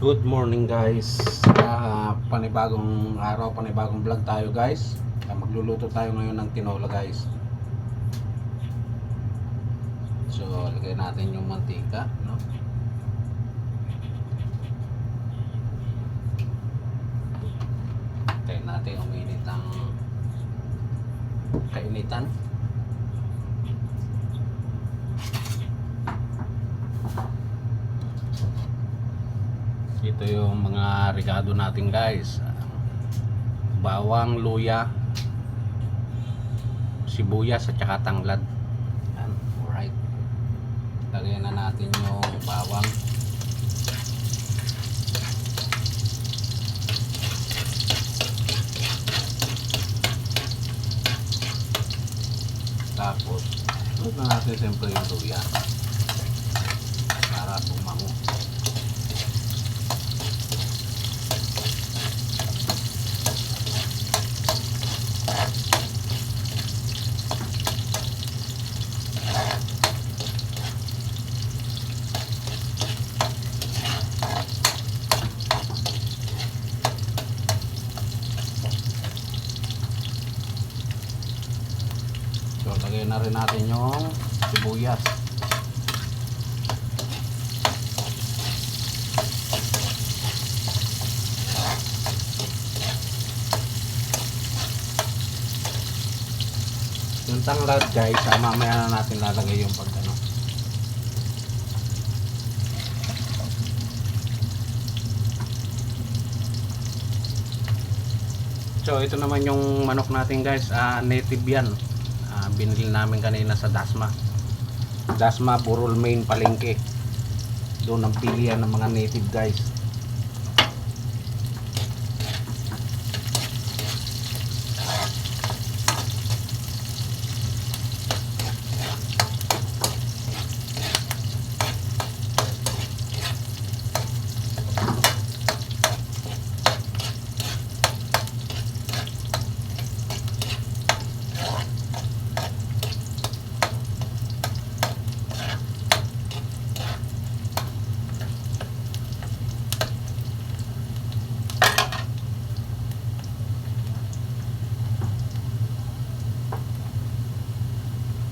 Good morning guys. Ah, panibagong araw, panibagong vlog tayo guys. Ah, magluluto tayo ngayon ng tinola guys. So, lagay natin yung mantika, no? Tayo natin uminit ang kainitan. Ito yung mga regado natin guys. Bawang, luya, sibuyas at saka tanglad. Yan, alright. Lagyan na natin yung bawang. Tapos, huwag na natin siyempre yung luya. Para tumango. So, lagay na rin natin yung sibuyas. Yung tanglad guys, ah, mamaya na natin lalagay yung pag ano. So ito naman yung manok natin guys, ah, native yan. Ah, binili namin kanina sa Dasma. Dasma Burol Main Palengke. Doon ang pilihan ng mga native guys.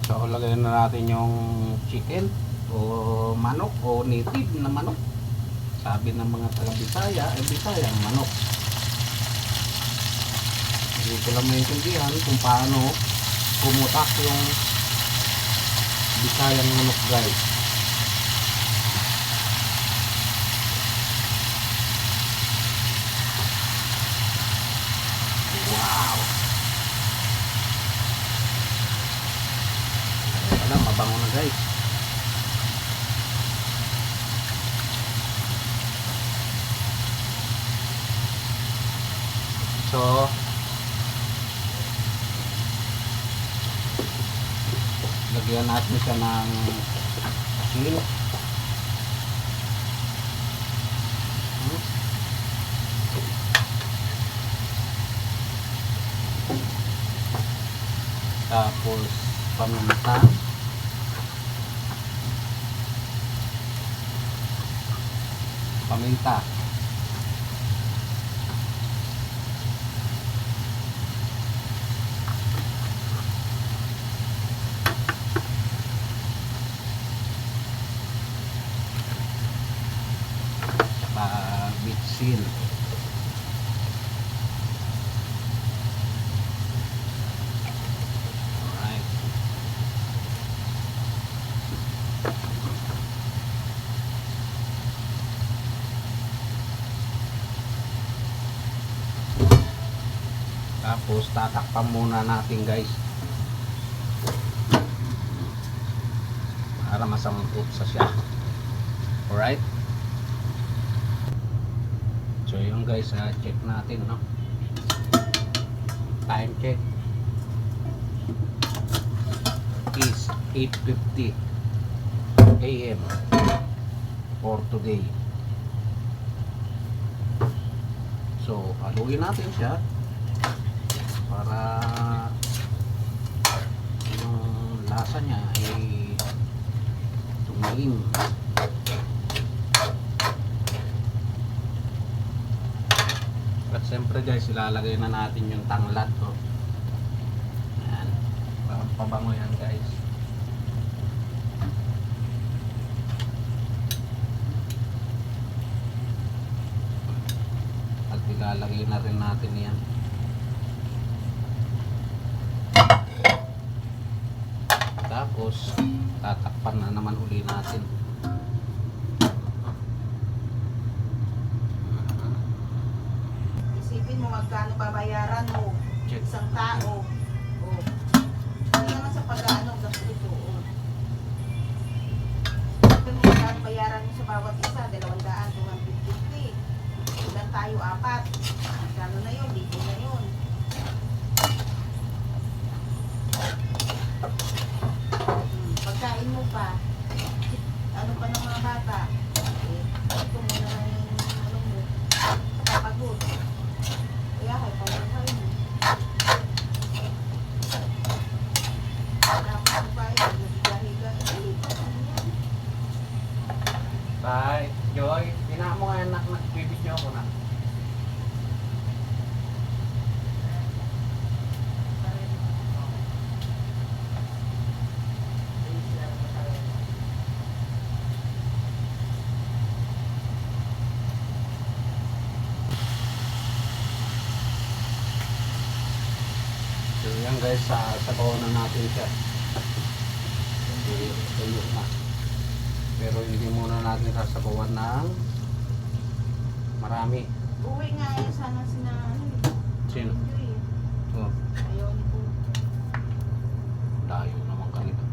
So lagyan na natin yung chicken o manok o native na manok. Sabi ng mga taga Bisaya, ay Bisaya manok. Hindi ko lang maintindihan kung paano pumutak yung Bisayang manok guys. Wow! Wala, mabango na guys. So, lagyan natin siya ng asin. Tapos, paminta. Paminta. Bitsin. Alright. Tapos tatakpan muna natin guys. Para masangkot sa siya. Alright. So yun guys, ah, check natin no. Time check is 8.50 AM for today. So, haluin natin siya para yung lasa niya ay tumalim. At siyempre guys, ilalagay na natin yung tanglad ko. Yan. Parang pabango yan guys. At ilalagay na rin natin yan. Tapos, tatakpan na naman uli natin. Isipin mo magkano babayaran mo. Isang tao. Oh. Hindi naman sa pag-ano. Oh. Isipin mo magkano bayaran mo sa bawat isa. Dalawang daan, 250. Ilan tayo? Apat. Magkano na yun? Libo na yun. Hmm, Pagkain mo pa. Ano pa ng mga bata? Eh, ito mo na yung ano mo. Kapagod. Kaya kay pamangkay mo. Dapat pa yun, naghiga-higa. Eh, ano yan? Bye. Joy, tina mo nga anak na bibidyo ko na. So yan guys, sa sabaw na natin siya. Hindi tuyo na. Pero hindi muna natin sasabawan ng marami. Uwi nga yun sana sina ano eh. Sino? Eh. Oh, Ayaw ni po. layo naman kanila.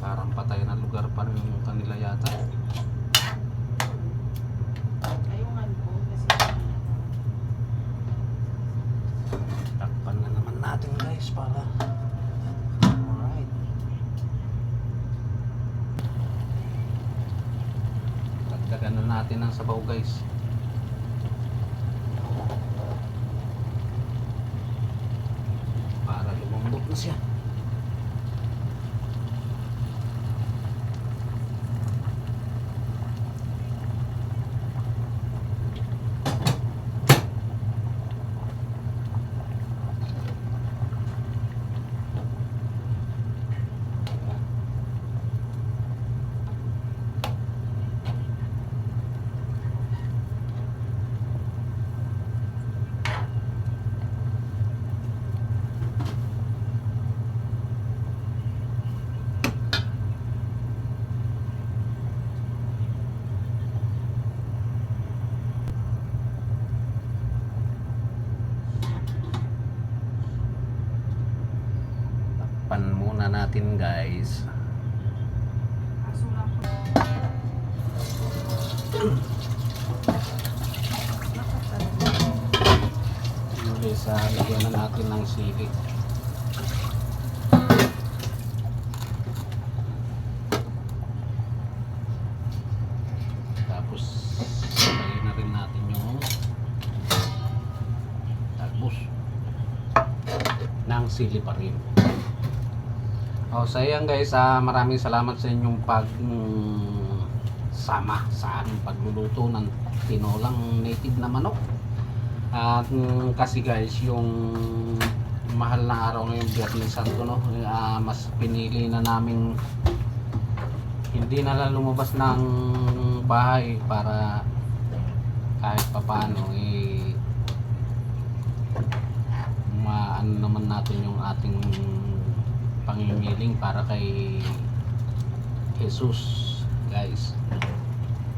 Parang patay na lugar pa rin yung kanila yata. Ayaw nga ni po. Kasi Takpan na naman para Alright. Dagdagan na natin ang sabaw guys. Para lumambot na siya Takpan muna natin guys aso lang po. Muli sa lagyan na natin ng sili. Tapos lagyan na natin yung talbos ng sili pa rin. Oh, so ayan guys, ah, maraming salamat sa inyong pag mm, sama sa aming pagluluto ng tinolang native na manok. At mm, kasi guys, yung mahal na araw ngayong Biyernes Santo, no, ah, mas pinili na namin hindi na lang lumabas ng bahay para kahit papano eh maano naman natin yung ating pangingiling para kay Jesus guys.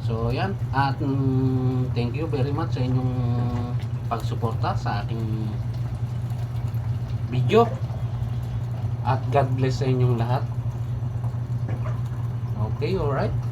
So yan. At mm, thank you very much sa inyong pagsuporta sa aking video. At God bless sa inyong lahat. Okay alright